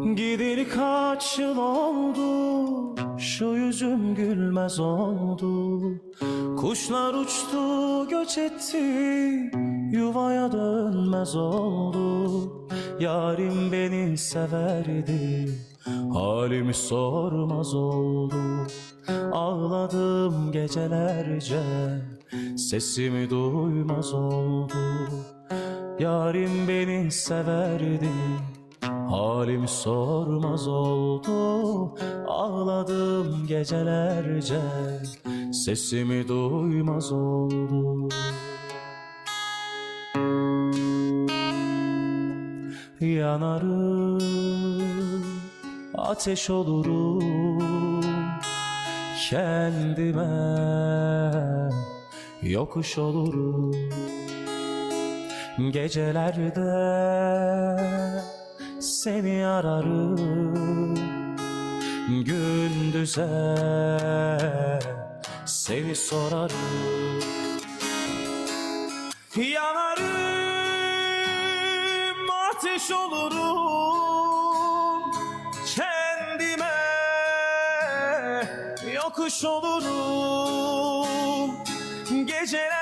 Gideli kaç yıl oldu Şu yüzüm gülmez oldu. Kuşlar uçtu göç etti Yuvaya dönmez oldu. Yarim beni severdi Halimi sormaz oldu. Ağladım gecelerce Sesimi duymaz oldu. Yarim beni severdi Halimi sormaz oldu. Ağladım gecelerce. Sesimi duymaz oldu. Yanarım Ateş olurum. Kendime Yokuş olurum. Gecelerde seni ararım. Gündüze seni sorarım. Yanarım ateş olurum. Kendime yokuş olurum. Gecelerde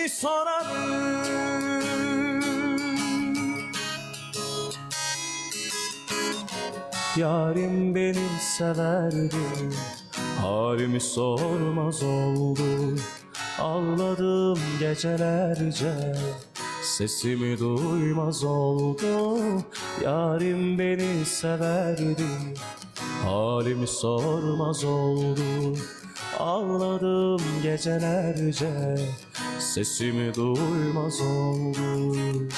seni sorarım Yarim beni severdi Halimi sormaz oldu. Ağladım gecelerce Sesimi duymaz oldu. Yarim beni severdi Halimi sormaz oldu. Ağladım gecelerce. Sesimi duymaz oldu.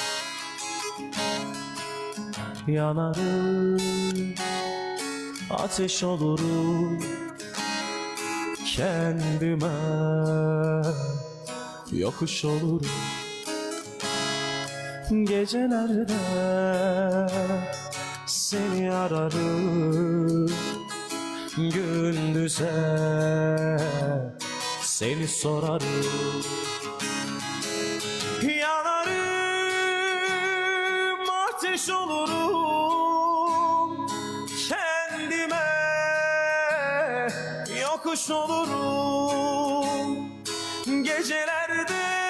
Yanarım. Ateş olurum. Kendime. Yokuş olurum. Gecelerde Seni ararım Gündüze. Seni sorarım. Yanarım ateş olurum Kendime. Yokuş olurum Gecelerde